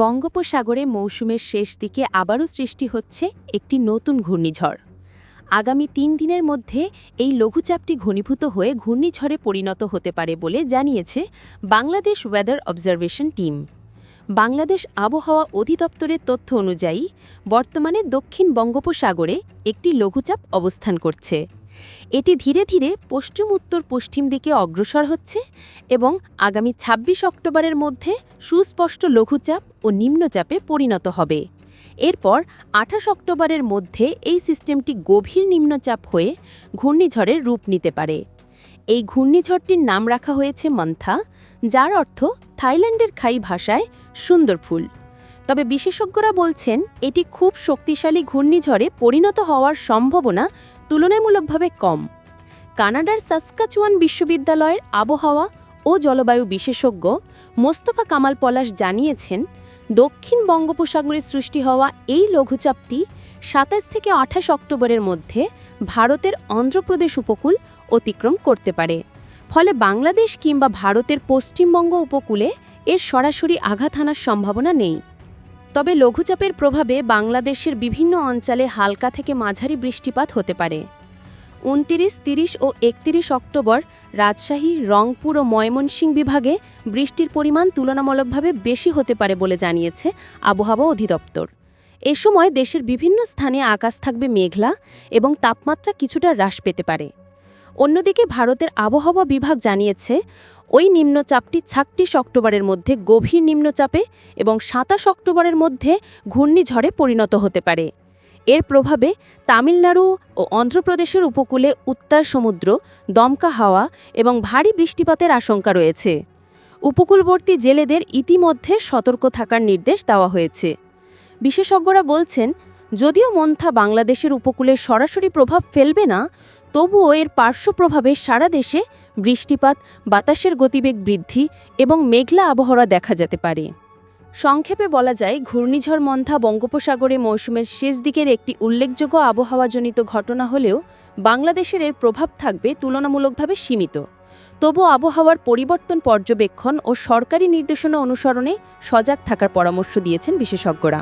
বঙ্গোপসাগরে মৌসুমের শেষ দিকে আবারও সৃষ্টি হচ্ছে একটি নতুন ঘূর্ণিঝড়। আগামী তিন দিনের মধ্যে এই লঘুচাপটি ঘনীভূত হয়ে ঘূর্ণিঝড়ে পরিণত হতে পারে বলে জানিয়েছে Bangladesh weather observation team. Bangladesh আবহাওয়া অধিদপ্তরের তথ্য অনুযায়ী, বর্তমানে দক্ষিণ বঙ্গোপসাগরে একটি লঘুচাপ অবস্থান করছে। এটি ধীরে ধীরে পশ্চিম উত্তর পশ্চিম দিকে অগ্রসর হচ্ছে এবং আগামী ২৬ অক্টোবরের মধ্যে সুস্পষ্ট লঘুচাপ ও নিম্নচাপে পরিণত হবে। এরপর আঠাশ অক্টোবরের মধ্যে এই সিস্টেমটি গভীর নিম্নচাপ হয়ে ঘূর্ণিঝড়ের রূপ নিতে পারে। এই ঘূর্ণিঝড়টির নাম রাখা হয়েছে মন্থা, যার অর্থ থাইল্যান্ডের খাই ভাষায় সুন্দর ফুল। তবে বিশেষজ্ঞরা বলছেন, এটি খুব শক্তিশালী ঘূর্ণিঝড়ে পরিণত হওয়ার সম্ভাবনা তুলনামূলকভাবে কম। কানাডার সাসকাচুয়ান বিশ্ববিদ্যালয়ের আবহাওয়া ও জলবায়ু বিশেষজ্ঞ মোস্তফা কামাল পলাশ জানিয়েছেন, দক্ষিণ বঙ্গোপসাগরে সৃষ্টি হওয়া এই লঘুচাপটি সাতাশ থেকে আঠাশ অক্টোবরের মধ্যে ভারতের অন্ধ্রপ্রদেশ উপকূল অতিক্রম করতে পারে। ফলে বাংলাদেশ কিংবা ভারতের পশ্চিমবঙ্গ উপকূলে এর সরাসরি আঘাত হানার সম্ভাবনা নেই। তবে লঘুচাপের প্রভাবে বাংলাদেশের বিভিন্ন অঞ্চলে হালকা থেকে মাঝারি বৃষ্টিপাত হতে পারে। উনতিরিশ, তিরিশ ও একতিরিশ অক্টোবর রাজশাহী, রংপুর ও ময়মনসিংহ বিভাগে বৃষ্টির পরিমাণ তুলনামূলকভাবে বেশি হতে পারে বলে জানিয়েছে আবহাওয়া অধিদপ্তর। এ সময় দেশের বিভিন্ন স্থানে আকাশ থাকবে মেঘলা এবং তাপমাত্রা কিছুটা হ্রাস পেতে পারে। অন্যদিকে ভারতের আবহাওয়া বিভাগ জানিয়েছে ওই নিম্নচাপটি ছাব্বিশ অক্টোবরের মধ্যে গভীর নিম্নচাপে এবং সাতাশ অক্টোবরের মধ্যে ঘূর্ণিঝড়ে পরিণত হতে পারে। এর প্রভাবে তামিলনাড়ু ও অন্ধ্রপ্রদেশের উপকূলে উত্তর সমুদ্র, দমকা হাওয়া এবং ভারী বৃষ্টিপাতের আশঙ্কা রয়েছে। উপকূলবর্তী জেলেদের ইতিমধ্যে সতর্ক থাকার নির্দেশ দেওয়া হয়েছে। বিশেষজ্ঞরা বলছেন, যদিও মন্থা বাংলাদেশের উপকূলে সরাসরি প্রভাব ফেলবে না তবুও এর পার্শ্ব প্রভাবে সারা দেশে বৃষ্টিপাত, বাতাসের গতিবেগ বৃদ্ধি এবং মেঘলা আবহাওয়া দেখা যেতে পারে। সংক্ষেপে বলা যায়, ঘূর্ণিঝড় মন্থা বঙ্গোপসাগরে মৌসুমের শেষ দিকের একটি উল্লেখযোগ্য আবহাওয়াজনিত ঘটনা হলেও বাংলাদেশের এর প্রভাব থাকবে তুলনামূলকভাবে সীমিত। তবু আবহাওয়ার পরিবর্তন পর্যবেক্ষণ ও সরকারি নির্দেশনা অনুসরণে সজাগ থাকার পরামর্শ দিয়েছেন বিশেষজ্ঞরা।